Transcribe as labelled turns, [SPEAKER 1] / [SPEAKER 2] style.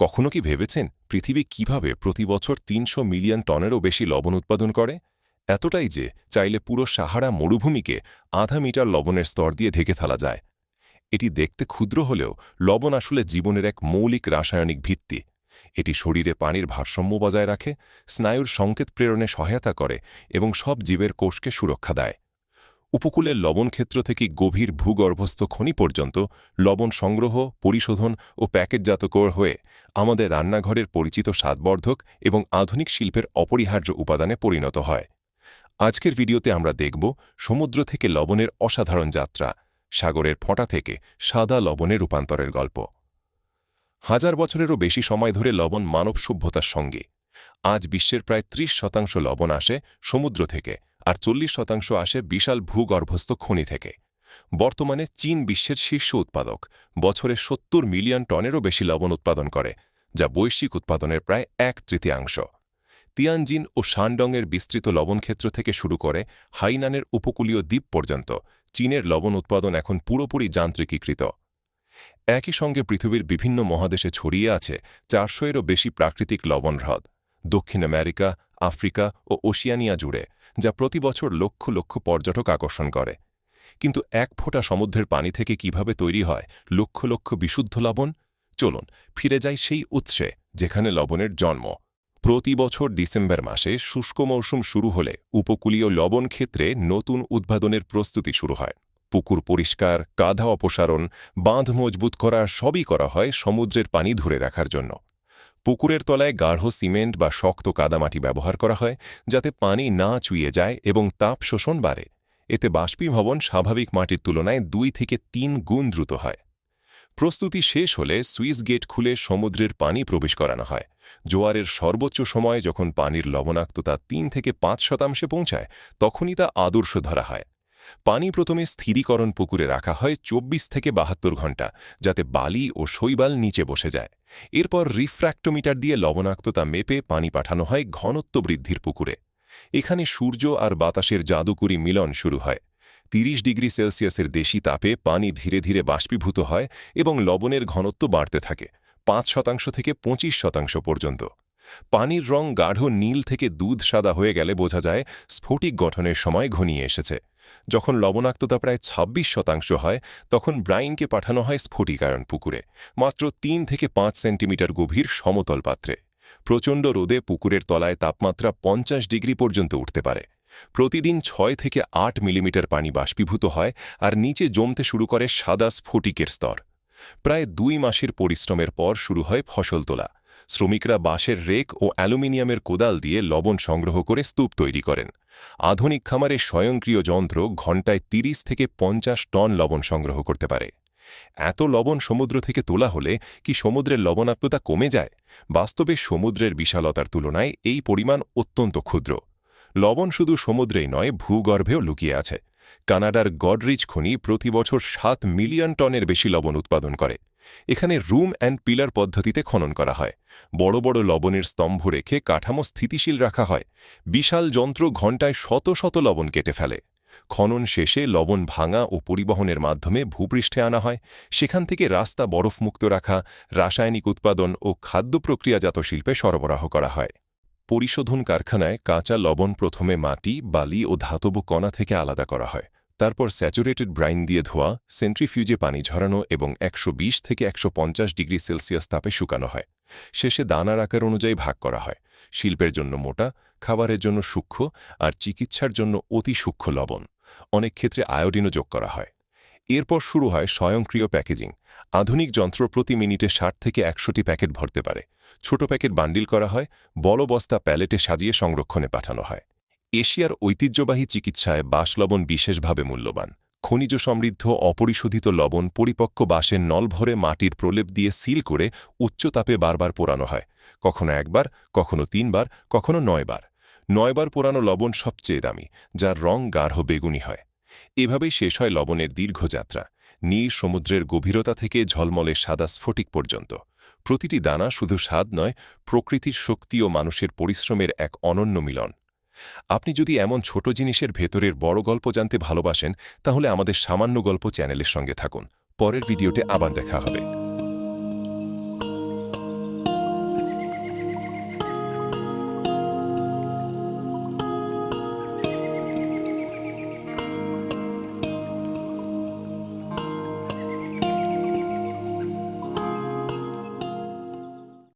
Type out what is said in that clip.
[SPEAKER 1] কখনো কি ভেবেছেন পৃথিবী কীভাবে প্রতি বছর তিনশো মিলিয়ন টনেরও বেশি লবণ উৎপাদন করে? এতটাই যে চাইলে পুরো সাহারা মরুভূমিকে আধা মিটার লবণের স্তর দিয়ে ঢেকে ফেলা যায়। এটি দেখতে ক্ষুদ্র হলেও লবণ আসলে জীবনের এক মৌলিক রাসায়নিক ভিত্তি। এটি শরীরে পানির ভারসাম্য বজায় রাখে, স্নায়ুর সংকেত প্রেরণে সহায়তা করে এবং সব জীবের কোষকে সুরক্ষা দেয়। উপকূলের লবণক্ষেত্র থেকে গভীর ভূগর্ভস্থ খনি পর্যন্ত লবণ সংগ্রহ, পরিশোধন ও প্যাকেটজাতকর হয়ে আমাদের রান্নাঘরের পরিচিত স্বাদবর্ধক এবং আধুনিক শিল্পের অপরিহার্য উপাদানে পরিণত হয়। আজকের ভিডিওতে আমরা দেখব সমুদ্র থেকে লবণের অসাধারণ যাত্রা, সাগরের ফোঁটা থেকে সাদা লবণে রূপান্তরের গল্প। হাজার বছরেরও বেশি সময় ধরে লবণ মানব সভ্যতার সঙ্গে। আজ বিশ্বের প্রায় ত্রিশ শতাংশ লবণ আসে সমুদ্র থেকে। আর চল্লিশ শতাংশ আসে বিশাল ভূগর্ভস্থ খনি থেকে। বর্তমানে চীন বিশ্বের শীর্ষ উৎপাদক। বছরে সত্তর মিলিয়ন টনেরও বেশি লবণ উৎপাদন করে, যা বৈশ্বিক উৎপাদনের প্রায় এক তৃতীয়াংশ। তিয়ানজিন ও শানডংয়ের বিস্তৃত লবণক্ষেত্র থেকে শুরু করে হাইনানের উপকূলীয় দ্বীপ পর্যন্ত চীনের লবণ উৎপাদন এখন পুরোপুরি যান্ত্রিকীকৃত। একই সঙ্গে পৃথিবীর বিভিন্ন মহাদেশে ছড়িয়ে আছে চারশো এরও বেশি প্রাকৃতিক লবণ হ্রদ। দক্ষিণ আমেরিকা, আফ্রিকা ও ওশিয়ানিয়া জুড়ে যা প্রতি বছর লক্ষ লক্ষ পর্যটক আকর্ষণ করে। কিন্তু এক ফোঁটা সমুদ্রের পানি থেকে কীভাবে তৈরি হয় লক্ষ লক্ষ বিশুদ্ধ লবণ? চলুন, ফিরে যাই সেই উৎসে যেখানে লবণের জন্ম। প্রতি বছর ডিসেম্বর মাসে শুষ্ক মৌসুম শুরু হলে উপকূলীয় লবণ ক্ষেত্রে নতুন উদ্ভাবনের প্রস্তুতি শুরু হয়। পুকুর পরিষ্কার, কাঁধা অপসারণ, বাঁধ মজবুত করা সবই করা হয় সমুদ্রের পানি ধরে রাখার জন্য। পুকুরের তলায় গাঢ় সিমেন্ট বা শক্ত কাদামাটি ব্যবহার করা হয়, যাতে পানি না চুইয়ে যায় এবং তাপ শোষণ বাড়ে। এতে বাষ্পীভবন স্বাভাবিক মাটির তুলনায় দুই থেকে তিন গুণ দ্রুত হয়। প্রস্তুতি শেষ হলে সুইস গেট খুলে সমুদ্রের পানি প্রবেশ করানো হয়। জোয়ারের সর্বোচ্চ সময় যখন পানির লবণাক্ততা তিন থেকে পাঁচ শতাংশে পৌঁছায়, তখনই তা আদর্শ ধরা হয়। পানি প্রথমে স্থিরীকরণ পুকুরে রাখা হয় চব্বিশ থেকে বাহাত্তর ঘণ্টা যাতে বালি ও শৈবাল নিচে বসে যায়। এরপর রিফ্র্যাক্টোমিটার দিয়ে লবণাক্ততা মেপে পানি পাঠানো হয় ঘনত্ব বৃদ্ধির পুকুরে। এখানে সূর্য আর বাতাসের জাদুকুরি মিলন শুরু হয়। তিরিশ ডিগ্রি সেলসিয়াসের দেশি তাপে পানি ধীরে ধীরে বাষ্পীভূত হয় এবং লবণের ঘনত্ব বাড়তে থাকে, পাঁচ শতাংশ থেকে পঁচিশ শতাংশ পর্যন্ত। পানির রং গাঢ় নীল থেকে দুধ সাদা হয়ে গেলে বোঝা যায় স্ফটিক গঠনের সময় ঘনিয়ে এসেছে। যখন লবণাক্ততা প্রায় ২৬ শতাংশ হয়, তখন ব্রাইনকে পাঠানো হয় স্ফটিকায়ন পুকুরে, মাত্র তিন থেকে পাঁচ সেন্টিমিটার গভীর সমতল পাত্রে। প্রচণ্ড রোদে পুকুরের তলায় তাপমাত্রা পঞ্চাশ ডিগ্রি পর্যন্ত উঠতে পারে। প্রতিদিন ছয় থেকে আট মিলিমিটার পানি বাষ্পীভূত হয় আর নিচে জমতে শুরু করে সাদা স্ফটিকের স্তর। প্রায় দুই মাসের পরিশ্রমের পর শুরু হয় ফসল তোলা। শ্রমিকরা বাঁশের রেক ও অ্যালুমিনিয়ামের কোদাল দিয়ে লবণ সংগ্রহ করে স্তূপ তৈরি করেন। আধুনিক খামারে স্বয়ংক্রিয় যন্ত্র ঘণ্টায় ৩০ থেকে পঞ্চাশ টন লবণ সংগ্রহ করতে পারে। এত লবণ সমুদ্র থেকে তোলা হলে কি সমুদ্রের লবণাক্ততা কমে যায়? বাস্তবে সমুদ্রের বিশালতার তুলনায় এই পরিমাণ অত্যন্ত ক্ষুদ্র। লবণ শুধু সমুদ্রেই নয়, ভূগর্ভেও লুকিয়ে আছে। কানাডার গডরিচ খনি প্রতি বছর সাত মিলিয়ন টনের বেশি লবণ উৎপাদন করে। এখানে রুম অ্যান্ড পিলার পদ্ধতিতে খনন করা হয়। বড় বড় লবণের স্তম্ভ রেখে কাঠামো স্থিতিশীল রাখা হয়। বিশাল যন্ত্র ঘণ্টায় শত শত লবণ কেটে ফেলে। খনন শেষে লবণ ভাঙা ও পরিবহনের মাধ্যমে ভূপৃষ্ঠে আনা হয়। সেখান থেকে রাস্তা বরফমুক্ত রাখা, রাসায়নিক উৎপাদন ও খাদ্য প্রক্রিয়াজাত শিল্পে সরবরাহ করা হয়। পরিশোধন কারখানায় কাঁচা লবণ প্রথমে মাটি, বালি ও ধাতব কণা থেকে আলাদা করা হয়। তারপর স্যাচুরেটেড ব্রাইন দিয়ে ধোয়া, সেন্ট্রিফিউজে পানি ঝরানো এবং একশো বিশ থেকে একশো পঞ্চাশ ডিগ্রি সেলসিয়াস তাপে শুকানো হয়। শেষে দানার আকার অনুযায়ী ভাগ করা হয়। শিল্পের জন্য মোটা, খাবারের জন্য সূক্ষ্ম আর চিকিৎসার জন্য অতি সূক্ষ্ম লবণ। অনেক ক্ষেত্রে আয়োডিনও যোগ করা হয়। এরপর শুরু হয় স্বয়ংক্রিয় প্যাকেজিং। আধুনিক যন্ত্র প্রতি মিনিটে ষাট থেকে একশোটি প্যাকেট ভরতে পারে। ছোট প্যাকেট বান্ডিল করা হয়, বড় বস্তা প্যালেটে সাজিয়ে সংরক্ষণে পাঠানো হয়। এশিয়ার ঐতিহ্যবাহী চিকিৎসায় বাঁশ লবণ বিশেষভাবে মূল্যবান। খনিজ সমৃদ্ধ, অপরিশোধিত লবণ, পরিপক্ক বাঁশের নল ভরে মাটির প্রলেপ দিয়ে সিল করে উচ্চ তাপে বারবার পোড়ানো হয়। কখনো একবার, কখনো তিনবার, কখনো নয়বার। নয়বার পোড়ানো লবণ সবচেয়ে দামি, যার রং গাঢ় বেগুনি হয়। এভাবেই শেষ হয় লবণের দীর্ঘযাত্রা, নীল সমুদ্রের গভীরতা থেকে ঝলমলে সাদা স্ফটিক পর্যন্ত। প্রতিটি দানা শুধু স্বাদ নয়, প্রকৃতির শক্তি ও মানুষের পরিশ্রমের এক অনন্য মিলন। আপনি যদি এমন ছোট জিনিসের ভেতরের বড় গল্প জানতে ভালোবাসেন, তাহলে আমাদের সামান্য গল্প চ্যানেলের সঙ্গে থাকুন। পরের ভিডিওতে আবার দেখা হবে।